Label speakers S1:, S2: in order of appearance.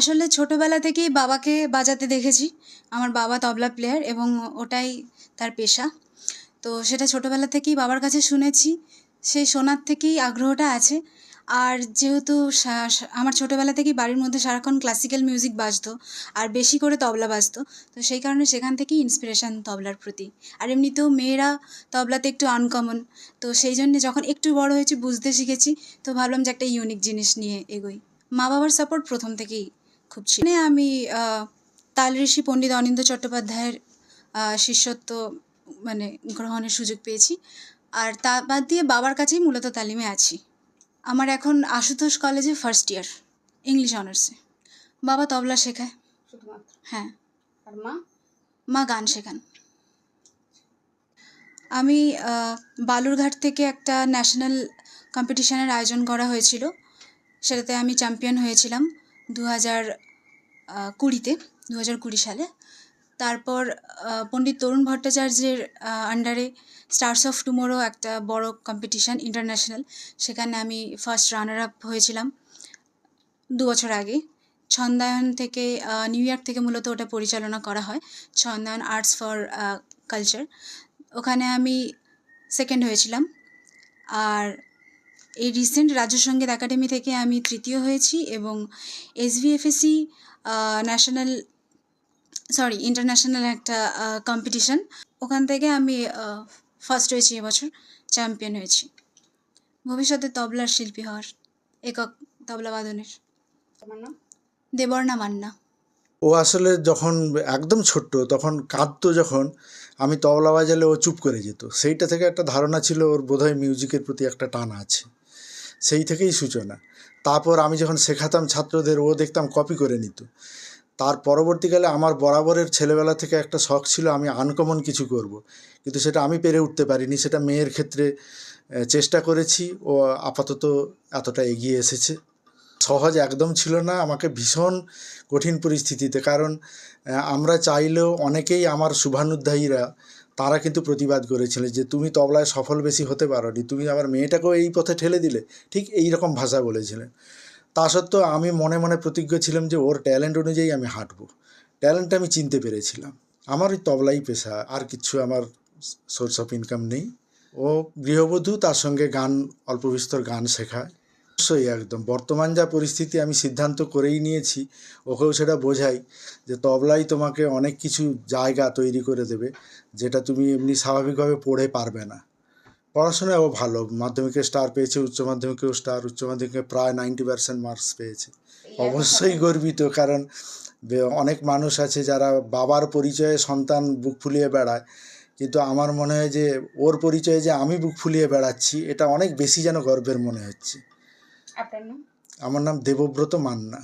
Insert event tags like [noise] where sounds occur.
S1: আসলে ছোটোবেলা থেকেই বাবাকে বাজাতে দেখেছি। আমার বাবা তবলা প্লেয়ার এবং ওটাই তার পেশা। তো সেটা ছোটোবেলা থেকেই বাবার কাছে শুনেছি। সেই শোনার থেকেই আগ্রহটা আছে। আর যেহেতু আমার ছোটোবেলা থেকেই বাড়ির মধ্যে সারাক্ষণ ক্লাসিক্যাল মিউজিক বাজতো আর বেশি করে তবলা বাজতো, তো সেই কারণে সেখান থেকেই ইন্সপিরেশান তবলার প্রতি। আর এমনিতেও মেয়েরা তবলাতে একটু আনকমন তো সেই জন্যে যখন একটু বড় হয়েছি বুঝতে শিখেছি, তো ভাবলাম যে একটা ইউনিক জিনিস নিয়ে এগোই। মা বাবার সাপোর্ট প্রথম থেকেই খুব মানে আমি তাল ঋষি পণ্ডিত অনিন্দ্য চট্টোপাধ্যায়ের শিষ্যত্ব মানে গ্রহণের সুযোগ পেয়েছি। আর তা বাদ দিয়ে বাবার কাছেই মূলত তালিমে আছি। আমার এখন আশুতোষ কলেজে ফার্স্ট ইয়ার ইংলিশ অনার্সে বাবা তবলা শেখায়। হ্যাঁ।
S2: আর মা?
S1: মা গান শেখান। আমি বালুরঘাট থেকে একটা ন্যাশনাল কম্পিটিশনের আয়োজন করা হয়েছিল। সেটাতে আমি চ্যাম্পিয়ন হয়েছিলাম। দু হাজার কুড়িতে দু হাজার কুড়ি সালে। তারপর পণ্ডিত তরুণ ভট্টাচার্যের আন্ডারে স্টার্স অফ টুমোরো একটা বড় কম্পিটিশন ইন্টারন্যাশনাল সেখানে আমি ফার্স্ট রানার আপ হয়েছিলাম দু বছর আগে। ছন্দায়ন থেকে নিউ ইয়র্ক থেকে মূলত ওটা পরিচালনা করা হয়, ছন্দায়ন আর্টস ফর কালচার ওখানে আমি সেকেন্ড হয়েছিলাম। আর এই রিসেন্ট রাজ্য সংগীত একাডেমি থেকে আমি তৃতীয় হয়েছি এবং এসভিএফএসি ন্যাশনাল সরি ইন্টারন্যাশনাল একটা কম্পিটিশন ওখান থেকে আমি ফার্স্ট হয়েছি এবছর চ্যাম্পিয়ন হয়েছি। ভবিষ্যতে তবলার শিল্পী হওয়ার একক তবলা বাদনের। দেবর্ণা মান্না।
S3: ও আসলে যখন একদম ছোট্ট তখন কাঁদতো যখন আমি তবলা বাজালে ও চুপ করে যেত। সেইটা থেকে একটা ধারণা ছিল ওর বোধহয় মিউজিকের প্রতি একটা টান আছে। সেই থেকেই সূচনা। তারপর আমি যখন শেখাতাম ছাত্রদের, ও দেখতাম কপি করে নিত। তার পরবর্তীকালে আমার বরাবরের ছেলেবেলা থেকে একটা শখ ছিল, আমি আনকমন কিছু করব। কিন্তু সেটা আমি পেরে উঠতে পারিনি, সেটা মেয়ের ক্ষেত্রে চেষ্টা করেছি, ও আপাতত এতটা এগিয়ে এসেছে। সহজ একদম ছিল না, আমাকে ভীষণ কঠিন পরিস্থিতিতে, কারণ আমরা চাইলেও অনেকেই আমার শুভানুধ্যায়ীরা তারা কিন্তু প্রতিবাদ করেছিলেন যে তুমি তবলায় সফল বেশি হতে পারোনি, তুমি আমার মেয়েটাকেও এই পথে ঠেলে দিলে। ঠিক এই রকম ভাষা বলেছিলেন। তা সত্ত্বেও আমি মনে মনে প্রতিজ্ঞ ছিলাম যে ওর ট্যালেন্ট অনুযায়ী আমি হাঁটবো। ট্যালেন্ট আমি চিনতে পেরেছিলাম। আমার ওই তবলাই পেশা, আর কিছু আমার সোর্স অফ ইনকাম নেই। ও গৃহবধূ, তার সঙ্গে গান, অল্প বিস্তর গান শেখায়। অবশ্যই একদম। বর্তমান যা পরিস্থিতি আমি সিদ্ধান্ত করেই নিয়েছি ওকেও সেটা বোঝাই যে তবলাই তোমাকে অনেক কিছু জায়গা তৈরি করে দেবে যেটা তুমি এমনি স্বাভাবিকভাবে পড়ে পারবে না। পড়াশোনায় ও ভালো মাধ্যমিকে স্টার পেয়েছে উচ্চ মাধ্যমিকেও স্টার উচ্চ মাধ্যমিকে প্রায় নাইনটি পার্সেন্ট মার্কস পেয়েছে। অবশ্যই [laughs] গর্বিত কারণ অনেক মানুষ আছে যারা বাবার পরিচয়ে সন্তান বুক ফুলিয়ে বেড়ায় কিন্তু আমার মনে হয় যে ওর পরিচয়ে যে আমি বুক ফুলিয়ে বেড়াচ্ছি এটা অনেক বেশি যেন গর্বের মনে হচ্ছে।
S2: আপনার নাম?
S3: আমার নাম দেবব্রত মান্না।